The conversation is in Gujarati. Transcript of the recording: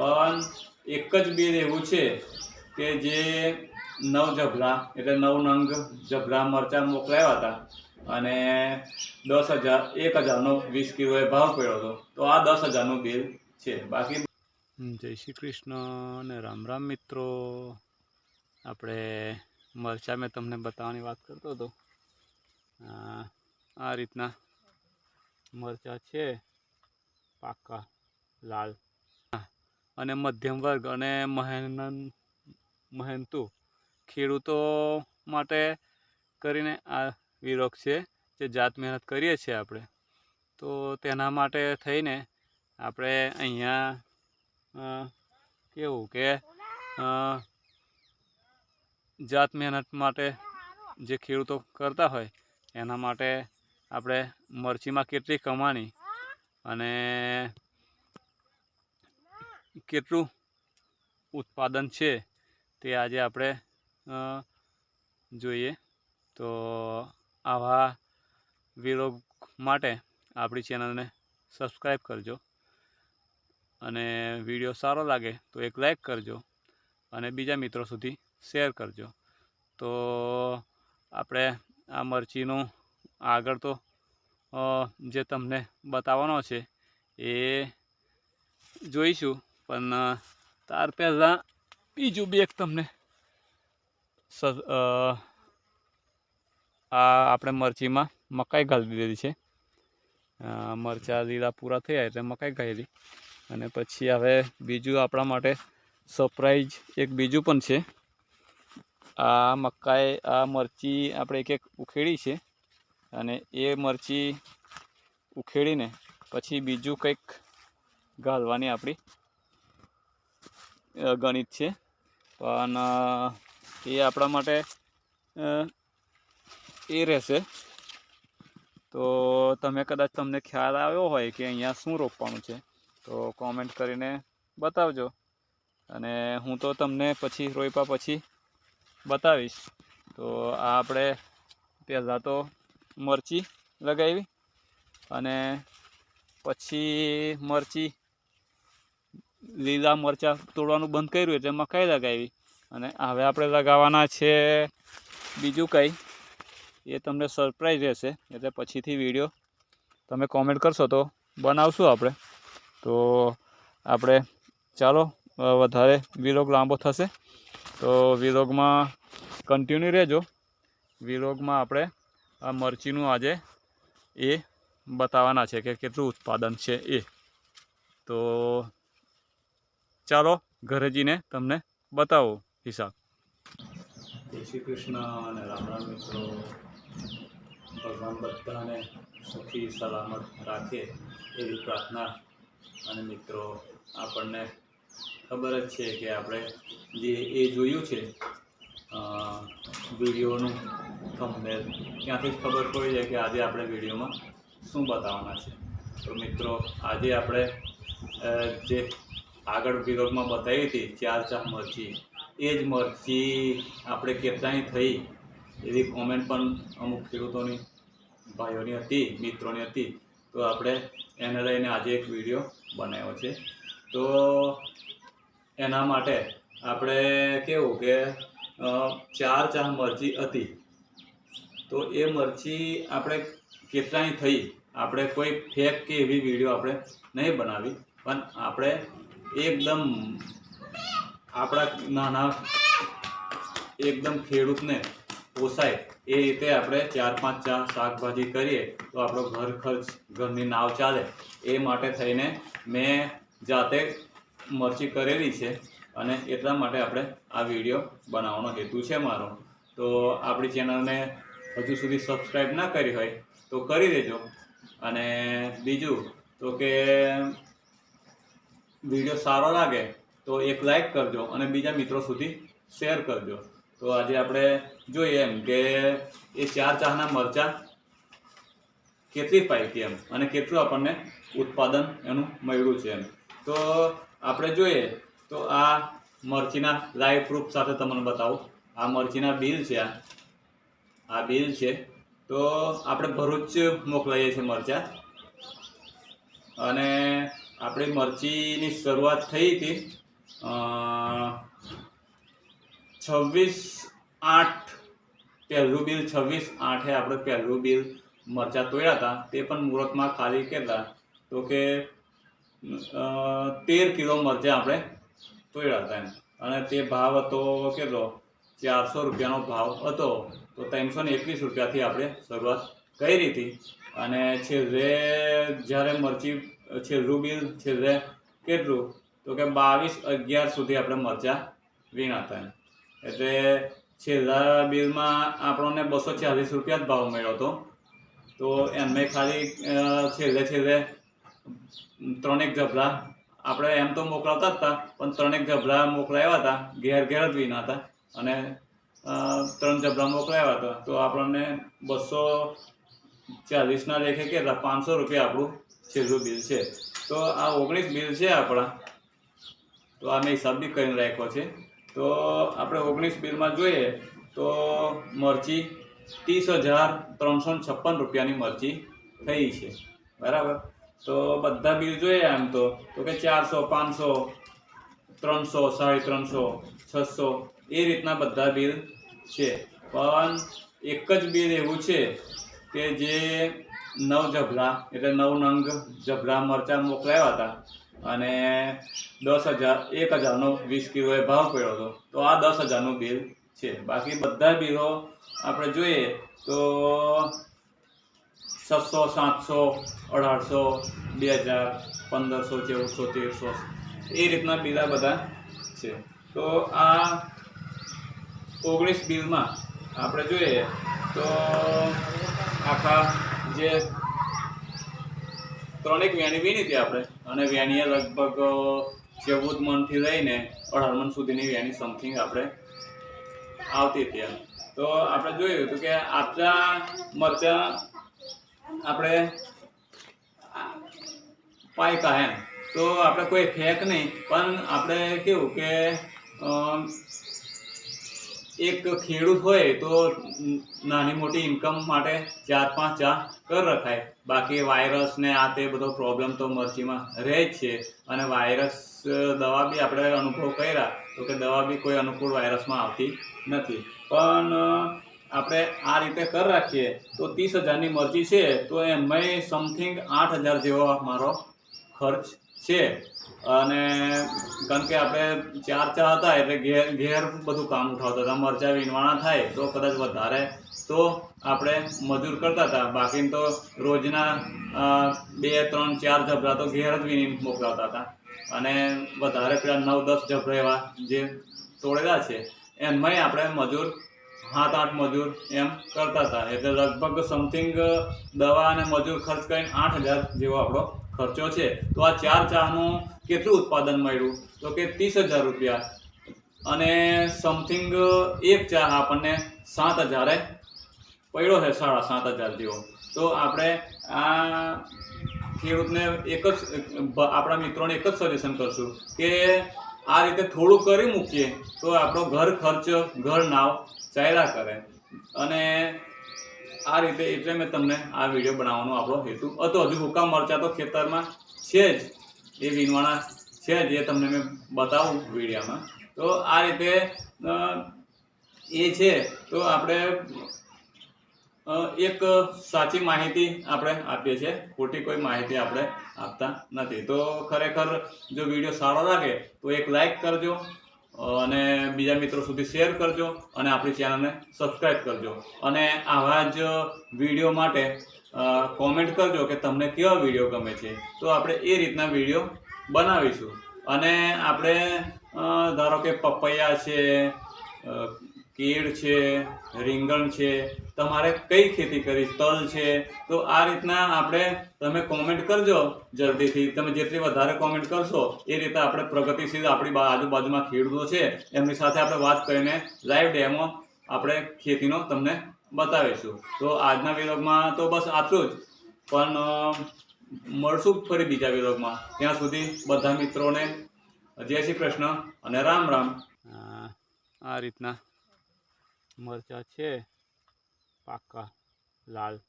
પણ એક જ બિલ એવું છે કે જે નવ જભરા એટલે નવ નંગ જભરા મરચાં મોકલાવ્યા હતા અને દસ હજાર, એક હજારનો વીસ કિલોએ ભાવ પડ્યો હતો. તો આ દસ હજારનું બિલ છે. બાકી જય શ્રી કૃષ્ણ અને રામ રામ મિત્રો. આપણે મરચાં મેં તમને બતાવવાની વાત કરતો હતો. આ રીતના મરચાં છે. પાકા, લાલ. અને મધ્યમ વર્ગ અને મહેનન, મહેનતુ. ખેડૂતો માટે કરીને આ વિરોગ છે જે જાત મહેનત કરીએ છીએ આપણે. તો તેના માટે થઈને આપણે અહીંયા કેવું કે જાત મહેનત માટે જે ખેડૂતો કરતા હોય, એના માટે આપણે મરચીમાં કેટલી કમાણી અને કેટલું ઉત્પાદન છે તે આજે આપણે જોઈએ. તો આવા વિરોગ માટે આપણી ચેનલને સબસ્ક્રાઈબ કરજો અને વીડિયો સારો લાગે તો એક લાઈક કરજો અને બીજા મિત્રો સુધી શેર કરજો. તો આપણે આ મરચીનું આગળ તો જે તમને બતાવવાનો છે એ જોઈશું. પણ તાર પહેલાં બીજું બી એક તમને આ આપણે મરચીમાં મકાઈ ઘાલી દીધી છે. મરચાં લીલા પૂરા થયા એટલે મકાઈ ઘાલી અને પછી હવે બીજું આપણા માટે સરપ્રાઈઝ એક બીજું પણ છે. આ મકાઈ, આ મરચી આપણે એક એક ઉખેડી છે. અને એ મરચી ઉખેડીને પછી બીજું કંઈક ઘાલવાની આપણી ગણિત છે. પણ એ આપણા માટે એ રહેશે. તો તમે કદાચ તમને ખ્યાલ આવ્યો હોય કે અહીંયા શું રોપવાનું છે, તો કોમેન્ટ કરીને બતાવજો. અને હું તો તમને પછી રોપા પછી બતાવીશ. તો આ આપણે પહેલાં તો મરચી લગાવી અને પછી મરચી લીલા મરચાં તોડવાનું બંધ કર્યું એટલે મકાઈ લગાવી? અને હવે આપણે લગાવવાના છે બીજું કંઈ. એ તમને સરપ્રાઈઝ રહેશે. એટલે પછીથી વીડિયો તમે કોમેન્ટ કરશો તો બનાવશું આપણે. તો આપણે ચાલો વધારે વિલોગ લાંબો થશે. તો વિલોગમાં કન્ટિન્યુ રહેજો. વિલોગમાં આપણે આ મરચીનું આજે એ બતાવવાના છે કે કેટલું ઉત્પાદન છે એ. તો ચાલો ઘરે જઈને તમને બતાવો હિસાબ. જય શ્રી કૃષ્ણ અને રામ મિત્રો. ભગવાન બધાને સુખી સલામત રાખે એવી પ્રાર્થના. અને મિત્રો, આપણને ખબર જ છે કે આપણે જે એ જોયું છે વિડીયોનું થંબનેલ ત્યાંથી જ ખબર પડી જાય કે આજે આપણે વિડીયોમાં શું બતાવવાના છે. તો મિત્રો, આજે આપણે જે આગળ વિરોધમાં બતાવી હતી, ચાર ચાર મરચી. એ જ મરચી આપણે કેટલાની થઈ, એવી કોમેન્ટ પણ અમુક ખેડૂતોની ભાઈઓની હતી, મિત્રોની હતી. તો આપણે એને લઈને આજે એક વીડિયો બનાવ્યો છે. તો એના માટે આપણે કેવું કે ચાર ચાર મરચી હતી. તો એ મરચી આપણે કેટલાની થઈ, આપણે કોઈ ફેક કે એવી વીડિયો આપણે નહીં બનાવી. પણ આપણે એકદમ આપણા નાના એકદમ ખેડૂતને પોસાય એ રીતે આપણે ચાર પાંચ ચાર શાકભાજી કરીએ તો આપણો ઘર ખર્ચ, ઘરની નાવ ચાલે એ માટે થઈને મેં જાતે મરચી કરેલી છે અને એટલા માટે આપણે આ વીડિયો બનાવવાનો હેતુ છે મારો. તો આપણી ચેનલને હજુ સુધી સબસ્ક્રાઈબ ના કરી હોય તો કરી દેજો. અને બીજું તો કે વીડિયો સારો લાગે તો એક લાઈક કરજો અને બીજા મિત્રો સુધી શેર કરજો. તો આજે આપણે જોઈએ એમ કે એ ચાર ચાહના મરચાં કેટલી પાકી એમ અને કેટલું આપણને ઉત્પાદન એનું મળ્યું છે એમ. તો આપણે જોઈએ તો આ મરચીના લાઈવ પ્રૂફ સાથે તમને બતાવું. આ મરચીના બિલ છે આ. આ બિલ છે. તો આપણે ભરૂચ મોકલાઈએ છીએ મરચાં. અને આપણી મરચીની શરૂઆત થઈ હતી. છવ્વીસ આઠ પહેલું બિલ, છવ્વીસ આઠે આપણે પહેલું બિલ મરચાં તોડ્યા હતા. તે પણ મુહૂર્તમાં ખાલી કેટલા તો કે તેર કિલો મરચાં આપણે તોડ્યા હતા એમ. અને તે ભાવ હતો કેટલો? ચારસો રૂપિયાનો ભાવ હતો. તો ત્રણસો ને એકવીસ રૂપિયાથી આપણે શરૂઆત કરી હતી. અને છેલ્લે જ્યારે મરચી છેલ્લું બિલ છેલ્લે કેટલું? તો કે બાવીસ અગિયાર સુધી આપણે મરચાં વીણાતા એમ. એટલે છેલ્લા બિલમાં આપણને બસો ચાલીસ રૂપિયા જ ભાવ મળ્યો હતો. તો એમને ખાલી છેલ્લે છેલ્લે ત્રણેક ઝભલા આપણે એમ તો મોકલાવતા હતા, પણ ત્રણેક ઝભલા મોકલાવ્યા હતા, ઘેર ઘેર જ વીના હતા અને ત્રણ ઝભલા મોકલાવ્યા હતા. તો આપણને બસો ચાલીસના લેખે કેટલા? પાંચસો રૂપિયા આપણું છેલ્લું બિલ છે. તો આ ઓગણીસ બિલ છે આપણા. તો આ મેં કરીને રાખ્યો છે. તો આપણે ઓગણીસ બિલમાં જોઈએ તો મરચી ત્રીસ હજાર ત્રણસો છપ્પન રૂપિયાની મરચી થઈ છે. બરાબર? તો બધા બિલ જોઈએ આમ તો. તો કે ચારસો, પાંચસો, ત્રણસો, સાડી ત્રણસો, છસો, એ રીતના બધા બિલ છે. પણ એક જ બિલ એવું છે કે જે નવ જભલા એટલે નવ નંગ જભરા મરચાં મોકલાવ્યા હતા. અને દસ હજાર, એક હજારનો વીસ કિલોએ ભાવ પડ્યો હતો. તો આ દસ હજારનું બિલ છે. બાકી બધા બિલો આપણે જોઈએ તો છસો, સાતસો, અઢારસો, બે હજાર, પંદરસો, ચૌદસો, તેરસો, એ રીતના બિલા બધા છે. તો આ ઓગણીસ બિલમાં આપણે જોઈએ તો આખા જે ત્રણેક વેણી વીણી હતી આપણે. અને વેણીએ લગભગ ચૌદ મણથી લઈને અઢાર મન સુધીની વેણી સમથિંગ આપણે આવતી હતી એમ. તો આપણે જોયું હતું કે આટલા મરચાં આપણે પાયકા એમ. તો આપણે કોઈ ફેંક નહીં, પણ આપણે કેવું કે એક ખેડૂત હોય તો નાની મોટી ઇન્કમ માટે ચાર પાંચ ચા કર રખાય. બાકી વાયરસ ને આ તે બધો પ્રોબ્લેમ તો મરચીમાં રહે જ છે. અને વાયરસ દવા બી આપણે અનુભવ કર્યા તો કે દવા બી કોઈ અનુકૂળ વાયરસમાં આવતી નથી. પણ આપણે આ રીતે કર રાખીએ તો ત્રીસ હજારની મરચી છે તો એમાંય સમથિંગ આઠ હજાર જેવો મારો ખર્ચ છે. અને કારણ કે આપણે ચાર ચા હતા એટલે ઘેર ઘેર બધું કામ ઉઠાવતા હતા. મરચાં વીણવાના થાય તો કદાચ વધારે. તો આપણે મજૂર કરતા હતા. બાકી તો રોજના બે, ત્રણ, ચાર જબરા તો ઘેર જ વીણી મોકલાવતા હતા. અને વધારે પેલા નવ, દસ જબરા એવા જે તોડેલા છે, એમાંય આપણે મજૂર, સાત, આઠ મજૂર એમ કરતા હતા. એટલે લગભગ સમથિંગ દવા અને મજૂર ખર્ચ કરીને આઠ હજાર જેવો આપણો ખર્ચો છે. તો આ ચાર ચાનું કેટલું ઉત્પાદન મળ્યું? તો કે ત્રીસ હજાર રૂપિયા. અને સમથિંગ એક ચા આપણને સાત હજારે પડ્યો છે, સાડા સાત હજાર જેવો. તો આપણે આ ખેડૂતને એક જ, આપણા મિત્રોને એક જ સજેશન કરશું કે આ રીતે થોડું કરી મૂકીએ તો આપણો ઘર ખર્ચ, ઘર નાવ ચાલ્યા કરે. અને આ રીતે એટલે મેં તમને આ વીડિયો બનાવવાનો આપણો હેતુ હતો. હજુ હુકા મરચા તો ખેતરમાં છે જ. એ વીણવાના છે જે તમને મેં બતાવું વિડીયામાં. તો આ રીતે એ છે. તો આપણે એક સાચી માહિતી આપણે આપીએ છીએ. ખોટી કોઈ માહિતી આપણે આપતા નથી. તો ખરેખર જો વીડિયો સારો લાગે, તો એક લાઈક કરજો અને બીજા મિત્રો સુધી શેર કરજો અને આપણી ચેનલને સબસ્ક્રાઈબ કરજો. અને આવા જ વીડિયો માટે કોમેન્ટ કરજો કે તમને કેવા વીડિયો ગમે છે. તો આપણે એ રીતના વીડિયો બનાવીશું. અને આપણે ધારો કે પપૈયા છે કેળ છે, રીંગણ છે, તમારે કઈ ખેતી કરી, તલ છે, તો આ રીતના આપણે તમે કોમેન્ટ કરજો જલ્દીથી. તમે જેટલી વધારે કોમેન્ટ કરશો, એ રીતે આપણે પ્રગતિશીલ આપણી આજુબાજુમાં ખેડૂતો છે, એમની સાથે આપણે વાત કરીને લાઈવ ડેમો આપણે ખેતીનો તમને બતાવીશું. તો આજના વિલોગમાં તો બસ આટલું જ. પણ મળશું ફરી બીજા વિલોગમાં. ત્યાં સુધી બધા મિત્રોને જય શ્રી કૃષ્ણ અને રામ રામ. આ રીતના મરચાં છે, પાકા, લાલ.